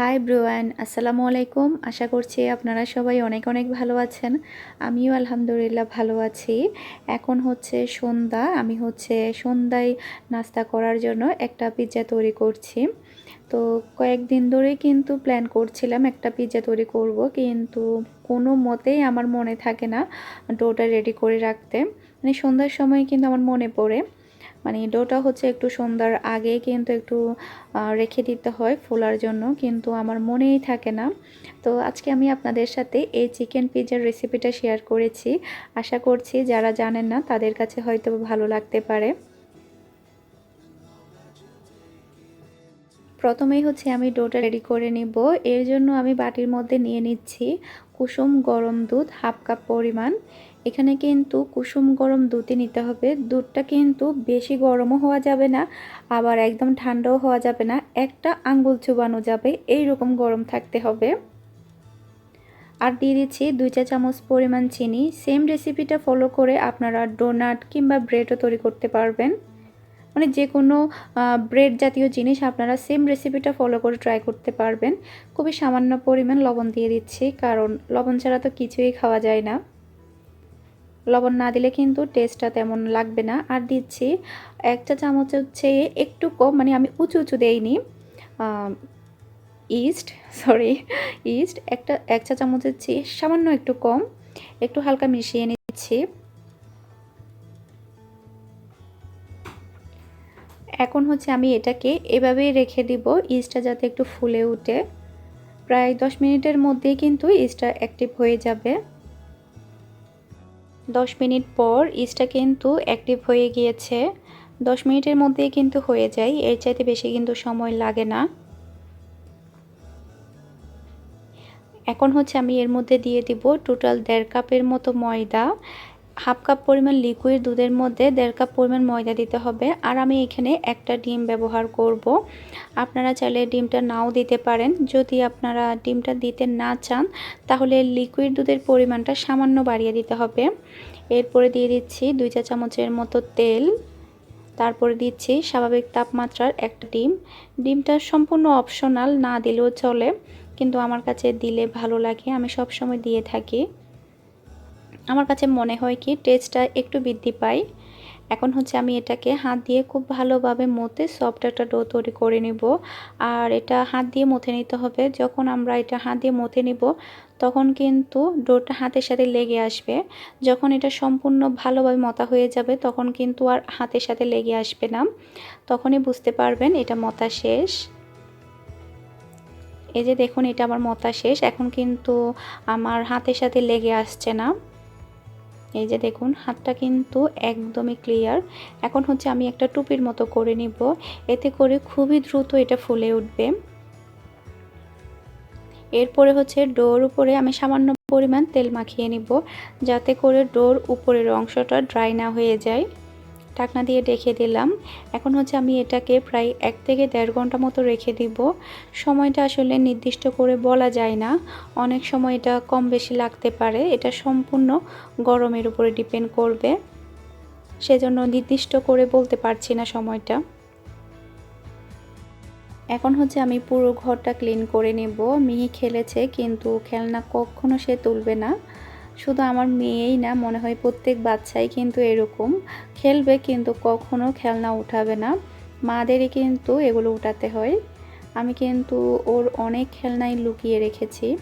High ব্রুয়ান আসসালামু আলাইকুম আশা করছি আপনারা সবাই অনেক অনেক ভালো আছেন আমিও আলহামদুলিল্লাহ ভালো আছি এখন হচ্ছে সন্ধ্যা আমি হচ্ছে সন্ধ্যায় নাস্তা করার জন্য একটা পিৎজা তৈরি করছি তো কয়েকদিন ধরেই কিন্তু প্ল্যান করছিলাম একটা পিৎজা তৈরি করব কিন্তু কোনো মতেই আমার মনে থাকে না ডোটা রেডি করে রাখতে মানে সন্ধ্যার সময় কিন্তু আমার মনে পড়ে মানে ডোটা হচ্ছে একটু সন্ধ্যার আগে কিন্তু একটু রেখে দিতে হয় ফোলার জন্য, কিন্তু আমার মনেই থাকে না। তো আজকে আমি আপনাদের সাথে এই চিকেন পিজার রেসিপিটা শেয়ার করেছি। আশা করছি যারা জানেন না তাদের কাছে হয়তো ভালো লাগতে পারে। প্রথমেই হচ্ছে আমি ডোটা রেডি করে নিব। এর জন্য আমি বাটির মধ্যে নিয়ে নিচ্ছি কুসুম গরম দুধ হাফ কাপ পরিমাণ। এখানে কিন্তু কুসুম গরম দুধই নিতে হবে। দুধটা কিন্তু বেশি গরমও হওয়া যাবে না, আবার একদম ঠান্ডাও হওয়া যাবে না। একটা আঙ্গুল চুবানো যাবে এই রকম গরম থাকতে হবে। আর দিয়ে দিচ্ছি দুই চা চামচ পরিমাণ চিনি। সেম রেসিপিটা ফলো করে আপনারা ডোনাট কিংবা ব্রেডও তৈরি করতে পারবেন। মানে যে কোনো ব্রেড জাতীয় জিনিস আপনারা সেম রেসিপিটা ফলো করে ট্রাই করতে পারবেন। খুবই সামান্য পরিমাণ লবণ দিয়ে দিচ্ছি, কারণ লবণ ছাড়া তো কিছুই খাওয়া যায় না। লবণ না দিলে কিন্তু টেস্টটা তেমন লাগবে না। আর দিচ্ছি একটা চামচ হচ্ছে একটু কম মানে আমি উঁচু উঁচু দেইনি ইস্ট সরি ইস্ট একটা, এক চা চামচ হচ্ছে সামান্য একটু কম, একটু হালকা মিশিয়ে নিচ্ছি। এখন হচ্ছে আমি এটাকে এভাবেই রেখে দিব, ইস্টটা যাতে একটু ফুলে উঠে। প্রায় দশ মিনিটের মধ্যেই কিন্তু ইস্টটা অ্যাক্টিভ হয়ে যাবে। দশ মিনিট পর ইস্টটা কিন্তু অ্যাক্টিভ হয়ে গিয়েছে। দশ মিনিটের মধ্যেই কিন্তু হয়ে যায়, এর চাইতে বেশি কিন্তু সময় লাগে না। এখন হচ্ছে আমি এর মধ্যে দিয়ে দিব টোটাল দেড় কাপের মতো ময়দা। হাফ কাপ পরিমাণ লিকুইড দুধের মধ্যে দেড় কাপ পরিমাণ ময়দা দিতে হবে। আর আমি এখানে একটা ডিম ব্যবহার করব। আপনারা চাইলে ডিমটা নাও দিতে পারেন। যদি আপনারা ডিমটা দিতে না চান, তাহলে লিকুইড দুধের পরিমাণটা সামান্য বাড়িয়ে দিতে হবে। এরপরে দিয়ে দিচ্ছি দুই চা চামচের মতো তেল। তারপরে দিচ্ছি স্বাভাবিক তাপমাত্রার একটা ডিম। ডিমটা সম্পূর্ণ অপশনাল না দিলেও চলে। কিন্তু আমার কাছে দিলে ভালো লাগে, আমি সব সময় দিয়ে থাকি। আমার কাছে মনে হয় কি টেস্টটা একটু বৃদ্ধি পায় এখন হচ্ছে আমি এটাকে হাত দিয়ে খুব ভালোভাবে মতে সফট একটা ডো তৈরি করে নিব। আর এটা হাত দিয়ে মথে নিতে হবে। যখন আমরা এটা হাত দিয়ে মথে নিব, তখন কিন্তু ডোটা হাতের সাথে লেগে আসবে। যখন এটা সম্পূর্ণ ভালোভাবে মতা হয়ে যাবে, তখন কিন্তু আর হাতের সাথে লেগে আসবে না। তখনই বুঝতে পারবেন এটা মতা শেষ। এই যে দেখুন, এটা আমার মতা শেষ। এখন কিন্তু আমার হাতের সাথে লেগে আসছে না। এই যে দেখুন, হাতটা কিন্তু একদমই ক্লিয়ার এখন হচ্ছে আমি একটা টুপির মতো করে নিব। এতে করে খুবই দ্রুত এটা ফুলে উঠবে। এরপরে হচ্ছে ডোর উপরে আমি সামান্য পরিমাণ তেল মাখিয়ে নিব, যাতে করে ডোর উপরের অংশটা ড্রাই না হয়ে যায়। ঢাকনা দিয়ে রেখে দিলাম। এখন হচ্ছে আমি এটাকে প্রায় এক থেকে দেড় ঘণ্টা মতো রেখে দিব। সময়টা আসলে নির্দিষ্ট করে বলা যায় না। অনেক সময় এটা কম বেশি লাগতে পারে। এটা সম্পূর্ণ গরমের উপরে ডিপেন্ড করবে। সেজন্য নির্দিষ্ট করে বলতে পারছি না সময়টা। এখন হচ্ছে আমি পুরো ঘরটা ক্লিন করে নেব। মিহি খেলেছে, কিন্তু খেলনা কখনো সে তুলবে না। শুধু আমার মেয়েই না, মনে হয় প্রত্যেক বাচ্চাই কিন্তু এরকম। খেলবে কিন্তু কখনো খেলনা উঠাবে না। মাদেরই কিন্তু এগুলো উঠাতে হয়। আমি কিন্তু ওর অনেক খেলনাই লুকিয়ে রেখেছি।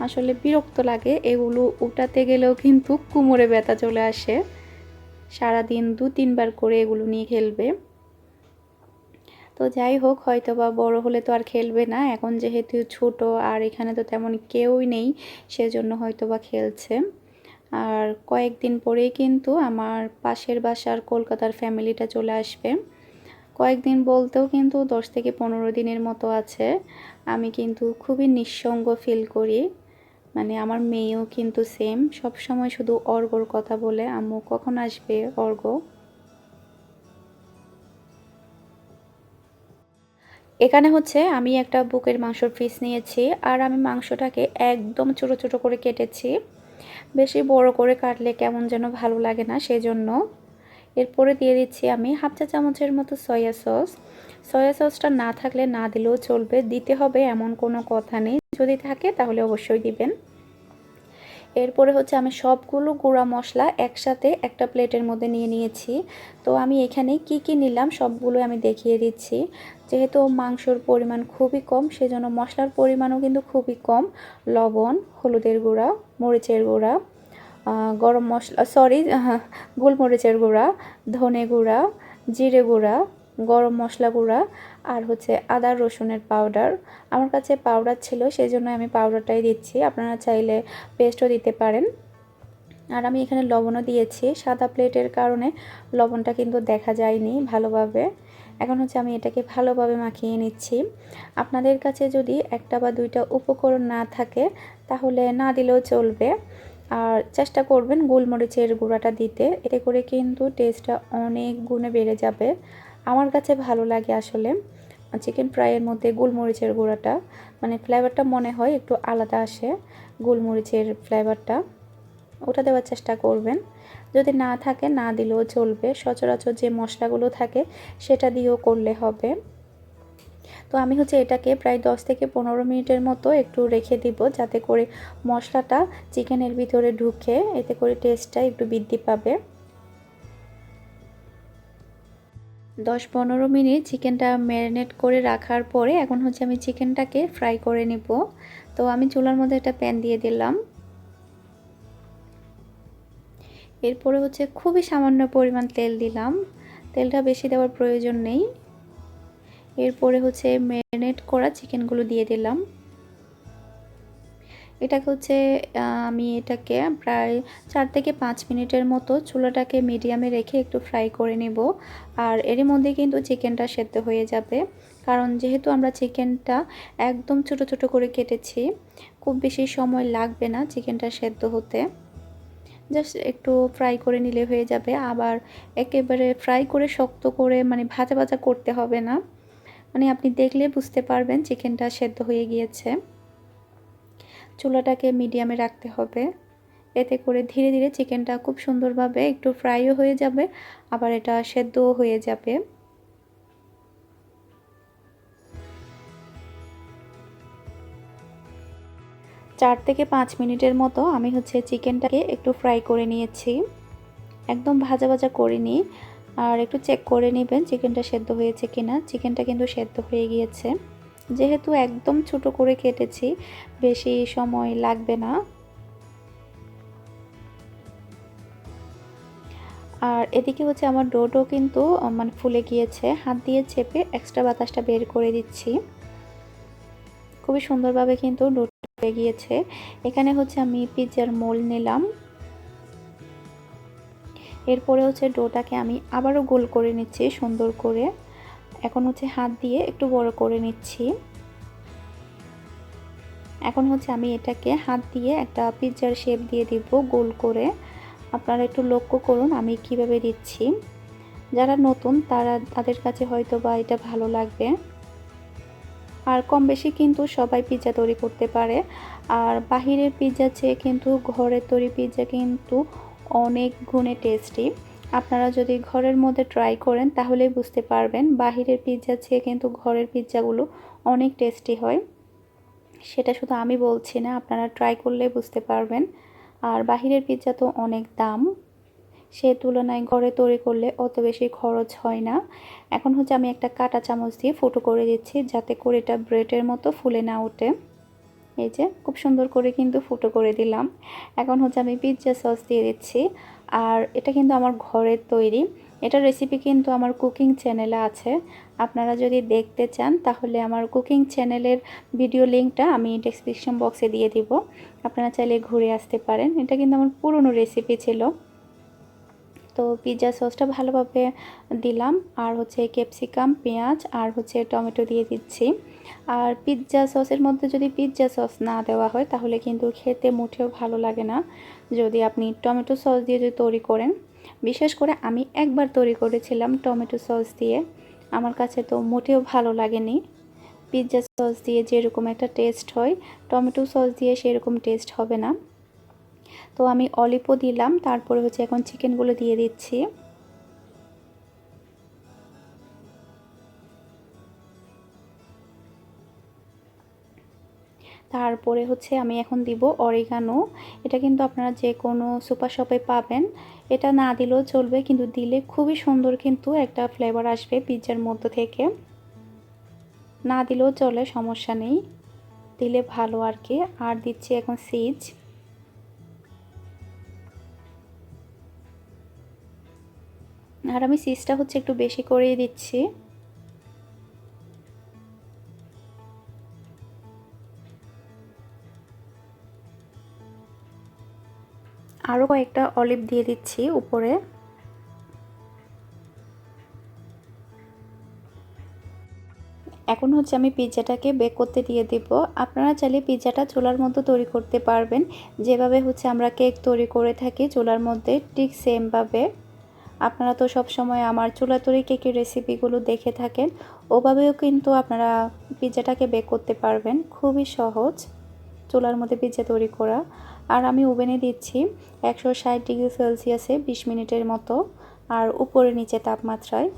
আসলে বিরক্ত লাগে, এগুলো উঠাতে গেলেও কিন্তু কুমোরে ব্যথা চলে আসে। সারাদিন দু তিনবার করে এগুলো নিয়ে খেলবে। তো যাই হোক হয়তো বা বড় হলে তো আর খেলবে না। এখন যেহেতু ছোট, আর এখানে তো তেমন কেউই নেই, সেজন্য হয়তো বা খেলছে। আর কয়েকদিন পরেই কিন্তু আমার পাশের বাসার কলকাতার ফ্যামিলিটা চলে আসবে। কয়েকদিন বলতেও কিন্তু দশ থেকে পনেরো দিনের মতো আছে। আমি কিন্তু খুবই নিঃসঙ্গ ফিল করি। মানে আমার মেয়েও কিন্তু সেম সব সময় শুধু অর্গর কথা বলে, আম্মু কখন আসবে অর্গ? এখানে হচ্ছে আমি একটা বুকের মাংসর পিস নিয়েছি আর আমি মাংসটাকে একদম ছোটো ছোটো করে কেটেছি। বেশি বড় করে কাটলে কেমন যেন ভালো লাগে না সেজন্য। এরপরে দিয়ে দিচ্ছি আমি হাফ চা চামচের মতো সয়া সস সয়া সসটা না থাকলে না দিলেও চলবে, দিতে হবে এমন কোনো কথা নেই। যদি থাকে তাহলে অবশ্যই দিবেন। এরপরে হচ্ছে আমি সবগুলো গুঁড়া মশলা একসাথে একটা প্লেটের মধ্যে নিয়ে নিয়েছি। তো আমি এখানে কি কি নিলাম সবগুলো আমি দেখিয়ে দিচ্ছি। যেহেতু মাংসর পরিমাণ খুবই কম, সেজন্য মশলার পরিমাণও কিন্তু খুবই কম। লবণ, হলুদের গুঁড়া, মরিচের গুঁড়া গরম মশলা, সরি, গোলমরিচের গুঁড়া, ধনে গুঁড়া, জিরে গুঁড়া, গরম মশলা গুঁড়া আর হচ্ছে আদা রসুনের পাউডার আমার কাছে পাউডার ছিল সেই জন্য আমি পাউডারটাই দিচ্ছি। আপনারা চাইলে পেস্টও দিতে পারেন। আর আমি এখানে লবণও দিয়েছি। সাদা প্লেটের কারণে লবণটা কিন্তু দেখা যায়নি ভালোভাবে। এখন হচ্ছে আমি এটাকে ভালোভাবে মাখিয়ে নিচ্ছি। আপনাদের কাছে যদি একটা বা দুইটা উপকরণ না থাকে, তাহলে না দিলেও চলবে। আর চেষ্টা করবেন গোলমরিচের গুঁড়াটা দিতে। এতে করে কিন্তু টেস্টটা অনেক গুণে বেড়ে যাবে। আমার কাছে ভালো লাগে আসলে চিকেন ফ্রাইয়ের মধ্যে গোলমরিচের গুঁড়াটা। মানে ফ্লেভারটা মনে হয় একটু আলাদা আসে গোলমরিচের ফ্লেভারটা ওটা দেওয়ার চেষ্টা করবেন। যদি না থাকে, না দিলেও চলবে। সচরাচর যে মশলাগুলো থাকে, সেটা দিয়েও করলে হবে। তো আমি হচ্ছে এটাকে প্রায় 10 থেকে পনেরো মিনিটের মতো একটু রেখে দিব, যাতে করে মশলাটা চিকেনের ভিতরে ঢুকে, এতে করে টেস্টটা একটু বৃদ্ধি পাবে। দশ পনেরো মিনিট চিকেনটা ম্যারিনেট করে রাখার পরে এখন হচ্ছে আমি চিকেনটাকে ফ্রাই করে নিব। তো আমি চুলার মধ্যে একটা প্যান দিয়ে দিলাম। এরপরে হচ্ছে খুবই সামান্য পরিমাণ তেল দিলাম। তেলটা বেশি দেওয়ার প্রয়োজন নেই। এরপরে হচ্ছে ম্যারিনেট করা চিকেনগুলো দিয়ে দিলাম। এটাকে হচ্ছে আমি এটাকে প্রায় চার থেকে পাঁচ মিনিটের মতো চুলাটাকে মিডিয়ামে রেখে একটু ফ্রাই করে নেব। আর এরই মধ্যে কিন্তু চিকেনটা সেদ্ধ হয়ে যাবে। কারণ যেহেতু আমরা চিকেনটা একদম ছোট ছোট করে কেটেছি, খুব বেশি সময় লাগবে না চিকেনটা সেদ্ধ হতে। জাস্ট একটু ফ্রাই করে নিলে হয়ে যাবে। আবার একেবারে ফ্রাই করে শক্ত করে মানে ভাজা ভাজা করতে হবে না। মানে আপনি দেখলে বুঝতে পারবেন চিকেনটা সেদ্ধ হয়ে গিয়েছে। চুলাটাকে মিডিয়ামে রাখতে হবে। এতে করে ধীরে ধীরে চিকেনটা খুব সুন্দরভাবে একটু ফ্রাইও হয়ে যাবে, আবার এটা সেদ্ধও হয়ে যাবে। চার থেকে পাঁচ মিনিটের মতো আমি হচ্ছে চিকেনটাকে একটু ফ্রাই করে নিয়েছি। একদম ভাজা ভাজা করিনি আর একটু চেক করে নেবেন চিকেনটা সেদ্ধ হয়েছে কিনা। চিকেনটা কিন্তু সেদ্ধ হয়ে গিয়েছে। যেহেতু একদম ছোট করে কেটেছি, বেশি সময় লাগবে না। আর এদিকে হচ্ছে আমার ডোটো কিন্তু মানে ফুলে গিয়েছে, হাত দিয়ে চেপে এক্সট্রা বাতাসটা বের করে দিচ্ছি। খুবই সুন্দরভাবে কিন্তু ডোটো ফুলে গিয়েছে। এখানে হচ্ছে আমি পিৎজার মোল নিলাম। এরপরে হচ্ছে ডোটাকে আমি আবারও গোল করে নিচ্ছি সুন্দর করে। এখন হচ্ছে হাত দিয়ে একটু বড় করে নিচ্ছি। এখন হচ্ছে আমি এটাকে হাত দিয়ে একটা পিৎজার শেপ দিয়ে দিব গোল করে। আপনারা একটু লক্ষ্য করুন আমি কীভাবে দিচ্ছি। যারা নতুন তারা, তাদের কাছে হয়তো বা এটা ভালো লাগবে। আর কম বেশি কিন্তু সবাই পিৎজা তৈরি করতে পারে। আর বাহিরের পিৎজা চেয়ে কিন্তু ঘরের তৈরি পিৎজা কিন্তু অনেক গুণে টেস্টি আপনারা যদি ঘরের মধ্যে ট্রাই করেন, তাহলেই বুঝতে পারবেন বাহিরের পিৎজা চেয়ে কিন্তু ঘরের পিৎজাগুলো অনেক টেস্টি হয়। সেটা শুধু আমি বলছি না, আপনারা ট্রাই করলে বুঝতে পারবেন। আর বাহিরের পিৎজা তো অনেক দাম। সে তুলনায় ঘরে তৈরি করলে অত বেশি খরচ হয় না। এখন হচ্ছে আমি একটা কাটা চামচ দিয়ে ফুটো করে দিচ্ছি, যাতে করে এটা ব্রেডের মতো ফুলে না ওঠে। এই যে, খুব সুন্দর করে কিন্তু ফুটো করে দিলাম। এখন হচ্ছে আমি পিৎজা সস দিয়ে দিচ্ছি। আর এটা কিন্তু আমার ঘরের তৈরি। এটা রেসিপি কিন্তু আমার কুকিং চ্যানেলে আছে। আপনারা যদি দেখতে চান, তাহলে আমার কুকিং চ্যানেলের ভিডিও লিঙ্কটা আমি ডেসক্রিপশন বক্সে দিয়ে দিব। আপনারা চাইলে ঘুরে আসতে পারেন। এটা কিন্তু আমার পুরনো রেসিপি ছিল। তো পিৎজা সসটা ভালোভাবে দিলাম। আর হচ্ছে ক্যাপসিকাম পেঁয়াজ আর হচ্ছে টমেটো দিয়ে দিচ্ছি। আর পিৎজা সসের মধ্যে যদি পিৎজা সস না দেওয়া হয়, তাহলে কিন্তু খেতে মুঠেও ভালো লাগে না। যদি আপনি টমেটো সস দিয়ে যদি তৈরি করেন, বিশেষ করে আমি একবার তৈরি করেছিলাম টমেটো সস দিয়ে, আমার কাছে তো মোটেও ভালো লাগেনি। পিৎজা সস দিয়ে যেরকম একটা টেস্ট হয়, টমেটো সস দিয়ে সেরকম টেস্ট হবে না। তো আমি অলিপও দিলাম, তারপরে হচ্ছে এখন চিকেনগুলো দিয়ে দিচ্ছি। তারপরে হচ্ছে আমি এখন দিব অরিগানো। এটা কিন্তু আপনারা যে কোনো সুপার শপে পাবেন। এটা না দিলেও চলবে, কিন্তু দিলে খুবই সুন্দর কিন্তু একটা ফ্লেভার আসবে পিৎজার মধ্য থেকে। না দিলেও চলে, সমস্যা নেই। দিলে ভালো আর কি। আর দিচ্ছি এখন সিজ আর আমি সিজটা হচ্ছে একটু বেশি করেই দিচ্ছি। আরও কয়েকটা অলিভ দিয়ে দিচ্ছি উপরে। এখন হচ্ছে আমি পিৎজাটাকে বেক করতে দিয়ে দিব। আপনারা চাইলে পিৎজাটা চুলার মধ্যে তৈরি করতে পারবেন। যেভাবে হচ্ছে আমরা কেক তৈরি করে থাকি চুলার মধ্যে ঠিক সেমভাবে। আপনারা তো সব সময় আমার চুলা তৈরি কেকের রেসিপিগুলো দেখে থাকেন, ওভাবেও কিন্তু আপনারা পিৎজাটাকে বেক করতে পারবেন। খুবই সহজ চুলার মধ্যে পিৎজা তৈরি করা। আর আমি ওভেনে দিচ্ছি একশো ষাট ডিগ্রি সেলসিয়াসে বিশ মিনিটের মতো, আর উপরে নিচে তাপমাত্রায়।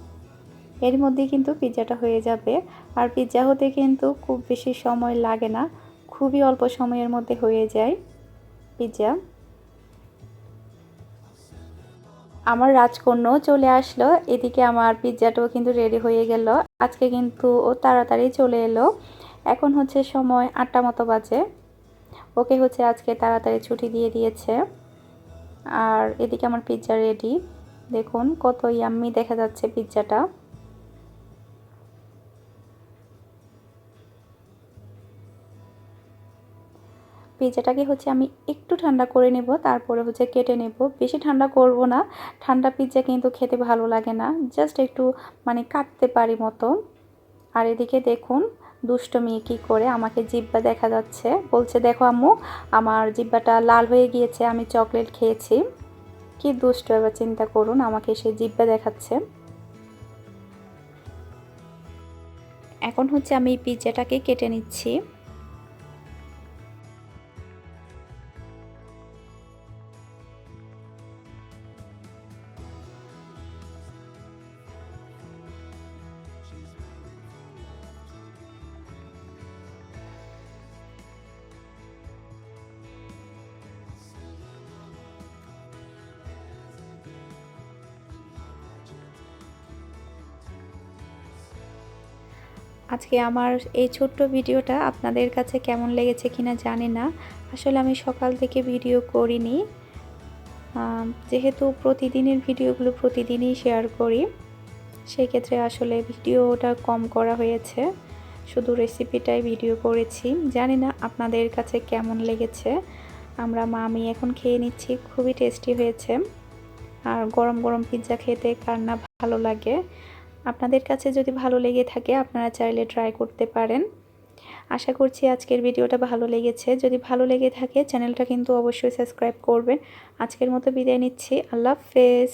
এর মধ্যে কিন্তু পিৎজাটা হয়ে যাবে। আর পিৎজা হতে কিন্তু খুব বেশি সময় লাগে না, খুবই অল্প সময়ের মধ্যে হয়ে যায় পিৎজা আমার রাজকন্যাও চলে আসলো। এদিকে আমার পিৎজাটাও কিন্তু রেডি হয়ে গেল। আজকে কিন্তু ও তাড়াতাড়ি চলে এলো। এখন হচ্ছে সময় আটটা মতো বাজে। ওকে হচ্ছে আজকে তাড়াতাড়ি ছুটি দিয়ে দিয়েছে। আর এদিকে আমার পিৎজা রেডি দেখুন কত ইয়াম্মি দেখা যাচ্ছে পিৎজাটা পিৎজাটাকে হচ্ছে আমি একটু ঠান্ডা করে নেব, তারপরে হচ্ছে কেটে নেব। বেশি ঠান্ডা করব না, ঠান্ডা পিৎজা কিন্তু খেতে ভালো লাগে না জাস্ট একটু মানে কাটতে পারি মতো। আর এদিকে দেখুন দুষ্ট মেয়ে কী করে আমাকে জিব্বা দেখা যাচ্ছে। বলছে, দেখো আম্মু, আমার জিব্বাটা লাল হয়ে গিয়েছে, আমি চকলেট খেয়েছি। কি দুষ্ট, এবার চিন্তা করুন, আমাকে সে জিব্বা দেখাচ্ছে। এখন হচ্ছে আমি পিৎজাটাকে কেটে নিচ্ছি। আজকে আমার এই ছোট্ট ভিডিওটা আপনাদের কাছে কেমন লেগেছে কিনা জানি না। আসলে আমি সকাল থেকে ভিডিও করিনি। যেহেতু প্রতিদিনের ভিডিওগুলো প্রতিদিনই শেয়ার করি সেই ক্ষেত্রে আসলে ভিডিওটা কম করা হয়েছে। শুধু রেসিপিটাই ভিডিও করেছি। জানি না আপনাদের কাছে কেমন লেগেছে। আমরা মা আমি এখন খেয়ে নিচ্ছি, খুবই টেস্টি হয়েছে। আর গরম গরম পিৎজা খেতে কার না ভালো লাগে। আপনাদের কাছে যদি ভালো লেগে থাকে, আপনারা চাইলে ট্রাই করতে পারেন। আশা করছি আজকের ভিডিওটা ভালো লেগেছে। যদি ভালো লেগে থাকে চ্যানেলটা কিন্তু অবশ্যই সাবস্ক্রাইব করবেন। আজকের মতো বিদায় নিচ্ছি। আল্লাহ হাফেজ।